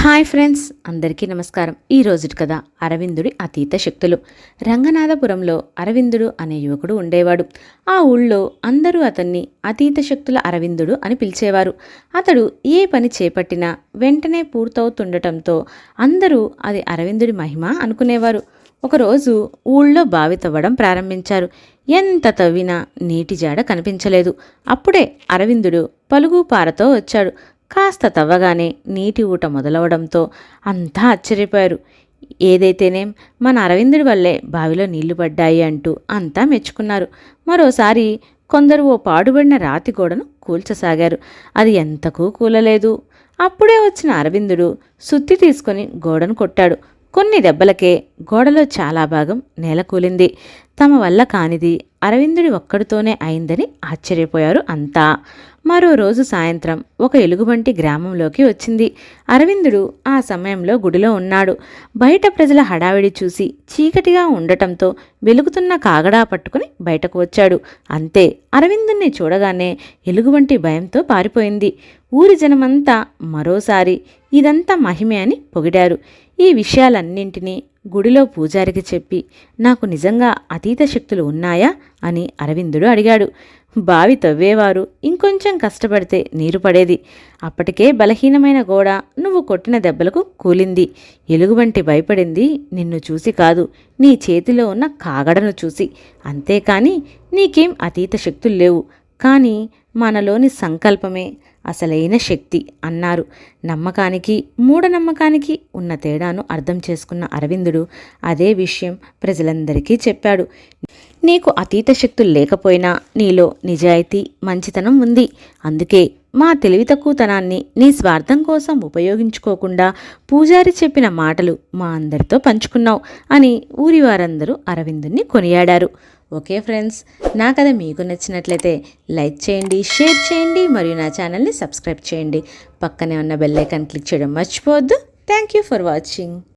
Hi friends అందరికీ నమస్కారం. ఈ రోజుటి కథ అరవిందుడి అతీత శక్తులు. రంగనాథపురంలో అరవిందుడు అనే యువకుడు ఉండేవాడు. ఆ ఊళ్ళో అందరూ అతన్ని అతీత శక్తుల అరవిందుడు అని పిలిచేవారు. అతడు ఏ పని చేపట్టినా వెంటనే పూర్తవుతుండటంతో అందరూ అది అరవిందుడి మహిమ అనుకునేవారు. ఒకరోజు ఊళ్ళో బావి తవ్వడం ప్రారంభించారు. ఎంత తవ్వినా నీటి జాడ కనిపించలేదు. అప్పుడే అరవిందుడు పలుగు పారతో వచ్చాడు. కాస్త తవ్వగానే నీటి ఊట మొదలవడంతో అంతా ఆశ్చర్యపోయారు. ఏదైతేనేం మన అరవిందుడి వల్లే బావిలో నీళ్ళు పడ్డాయి అంటూ అంతా మెచ్చుకున్నారు. మరోసారి కొందరు ఓ పాడుబడిన రాతి గోడను కూల్చసాగారు. అది ఎంతకు కూలలేదు. అప్పుడే వచ్చిన అరవిందుడు సుత్తి తీసుకొని గోడను కొట్టాడు. కొన్ని దెబ్బలకే గోడలో చాలా భాగం నేల కూలింది. తమ వల్ల కానిది అరవిందుడి ఒక్కడితోనే అయిందని ఆశ్చర్యపోయారు అంతా. మరో రోజు సాయంత్రం ఒక ఎలుగుబంటి గ్రామంలోకి వచ్చింది. అరవిందుడు ఆ సమయంలో గుడిలో ఉన్నాడు. బయట ప్రజల హడావిడి చూసి చీకటిగా ఉండటంతో వెలుగుతున్న కాగడా పట్టుకుని బయటకు వచ్చాడు. అంతే అరవిందుణ్ణి చూడగానే ఎలుగుబంటి భయంతో పారిపోయింది. ఊరి జనమంతా మరోసారి ఇదంతా మహిమే అని పొగిడారు. ఈ విషయాలన్నింటినీ గుడిలో పూజారికి చెప్పి నాకు నిజంగా అతీత శక్తులు ఉన్నాయా? అని అరవిందుడు అడిగాడు. బావి తవ్వేవారు ఇంకొంచెం కష్టపడితే నీరు పడేది. అప్పటికే బలహీనమైన గోడ నువ్వు కొట్టిన దెబ్బలకు కూలింది. ఎలుగుబంటి భయపడింది నిన్ను చూసి కాదు నీ చేతిలో ఉన్న కాగడను చూసి. అంతేకాని నీకేం అతీత శక్తులు లేవు. కానీ మనలోని సంకల్పమే అసలైన శక్తి అన్నారు. నమ్మకానికి మూఢనమ్మకానికి ఉన్న తేడాను అర్థం చేసుకున్న అరవిందుడు అదే విషయం ప్రజలందరికీ చెప్పాడు. నీకు అతీత శక్తులు లేకపోయినా నీలో నిజాయితీ మంచితనం ఉంది. అందుకే మా తెలివి తక్కువతనాన్ని నీ స్వార్థం కోసం ఉపయోగించుకోకుండా పూజారి చెప్పిన మాటలు మా అందరితో పంచుకున్నావు అని ఊరి వారందరూ అరవిందుని కొనియాడారు. ఓకే ఫ్రెండ్స్ నా కథ మీకు నచ్చినట్లయితే లైక్ చేయండి షేర్ చేయండి మరియు నా ఛానల్ని సబ్స్క్రైబ్ చేయండి. పక్కనే ఉన్న బెల్ క్లిక్ చేయడం మర్చిపోవద్దు. Thank you for watching.